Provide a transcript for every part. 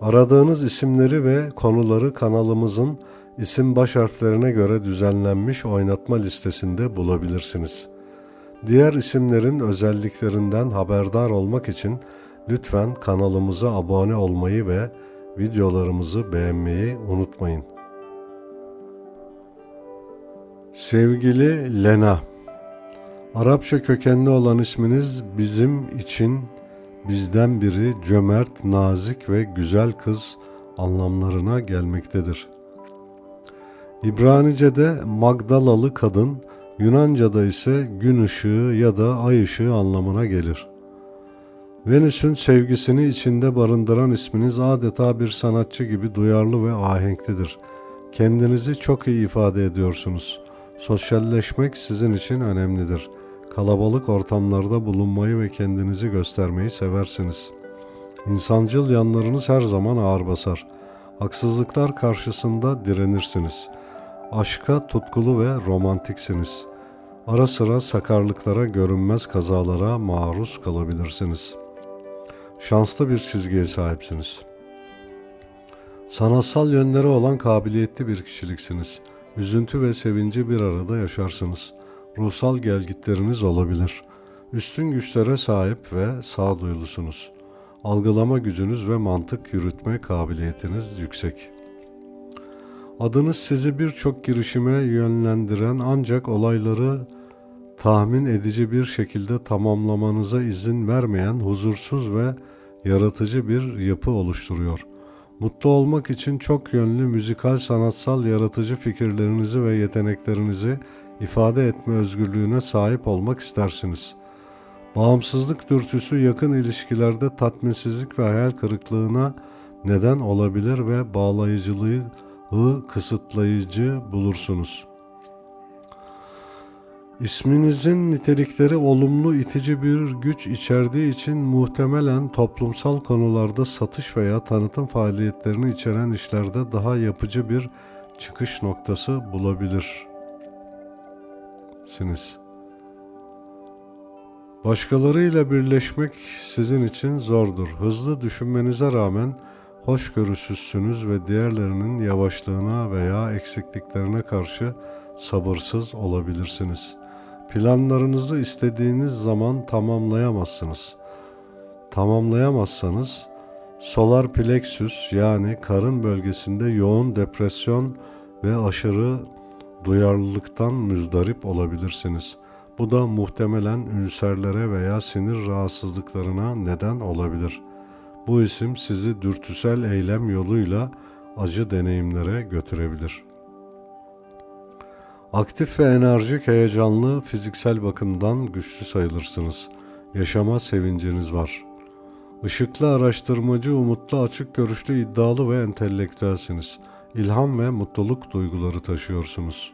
Aradığınız isimleri ve konuları kanalımızın isim baş harflerine göre düzenlenmiş oynatma listesinde bulabilirsiniz. Diğer isimlerin özelliklerinden haberdar olmak için lütfen kanalımıza abone olmayı ve videolarımızı beğenmeyi unutmayın. Sevgili Lena, Arapça kökenli olan isminiz bizim için bizden biri cömert, nazik ve güzel kız anlamlarına gelmektedir. İbranice'de Magdalalı kadın, Yunanca'da ise gün ışığı ya da ay ışığı anlamına gelir. Venüs'ün sevgisini içinde barındıran isminiz adeta bir sanatçı gibi duyarlı ve ahenklidir. Kendinizi çok iyi ifade ediyorsunuz. Sosyalleşmek sizin için önemlidir. Kalabalık ortamlarda bulunmayı ve kendinizi göstermeyi seversiniz. İnsancıl yanlarınız her zaman ağır basar. Haksızlıklar karşısında direnirsiniz. Aşka tutkulu ve romantiksiniz. Ara sıra sakarlıklara, görünmez kazalara maruz kalabilirsiniz. Şanslı bir çizgiye sahipsiniz. Sanatsal yönleri olan kabiliyetli bir kişiliksiniz. Üzüntü ve sevinci bir arada yaşarsınız. Ruhsal gelgitleriniz olabilir. Üstün güçlere sahip ve sağduyulusunuz. Algılama gücünüz ve mantık yürütme kabiliyetiniz yüksek. Adınız sizi birçok girişime yönlendiren ancak olayları tahmin edici bir şekilde tamamlamanıza izin vermeyen huzursuz ve yaratıcı bir yapı oluşturuyor. Mutlu olmak için çok yönlü müzikal sanatsal yaratıcı fikirlerinizi ve yeteneklerinizi ifade etme özgürlüğüne sahip olmak istersiniz. Bağımsızlık dürtüsü yakın ilişkilerde tatminsizlik ve hayal kırıklığına neden olabilir ve bağlayıcılığı kısıtlayıcı bulursunuz. İsminizin nitelikleri olumlu itici bir güç içerdiği için muhtemelen toplumsal konularda satış veya tanıtım faaliyetlerini içeren işlerde daha yapıcı bir çıkış noktası bulabilirsiniz. Başkalarıyla birleşmek sizin için zordur. Hızlı düşünmenize rağmen hoşgörüsüzsünüz ve diğerlerinin yavaşlığına veya eksikliklerine karşı sabırsız olabilirsiniz. Planlarınızı istediğiniz zaman tamamlayamazsınız. Tamamlayamazsanız solar plexus yani karın bölgesinde yoğun depresyon ve aşırı duyarlılıktan müzdarip olabilirsiniz. Bu da muhtemelen ülserlere veya sinir rahatsızlıklarına neden olabilir.'' Bu isim sizi dürtüsel eylem yoluyla acı deneyimlere götürebilir. Aktif ve enerjik, heyecanlı, fiziksel bakımdan güçlü sayılırsınız. Yaşama sevinciniz var. Işıklı araştırmacı, umutlu, açık görüşlü, iddialı ve entelektüelsiniz. İlham ve mutluluk duyguları taşıyorsunuz.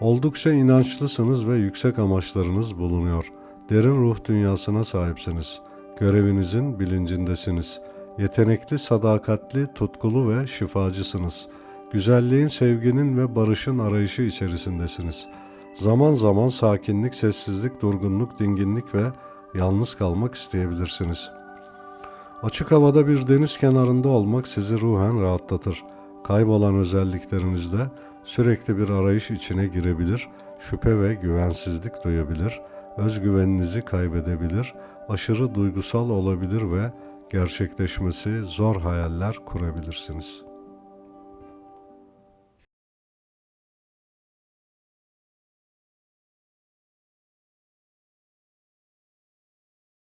Oldukça inançlısınız ve yüksek amaçlarınız bulunuyor. Derin ruh dünyasına sahipsiniz.'' Görevinizin bilincindesiniz. Yetenekli, sadakatli, tutkulu ve şifacısınız. Güzelliğin, sevginin ve barışın arayışı içerisindesiniz. Zaman zaman sakinlik, sessizlik, durgunluk, dinginlik ve yalnız kalmak isteyebilirsiniz. Açık havada bir deniz kenarında olmak sizi ruhen rahatlatır. Kaybolan özelliklerinizde sürekli bir arayış içine girebilir, şüphe ve güvensizlik duyabilir, özgüveninizi kaybedebilir, aşırı duygusal olabilir ve gerçekleşmesi zor hayaller kurabilirsiniz.''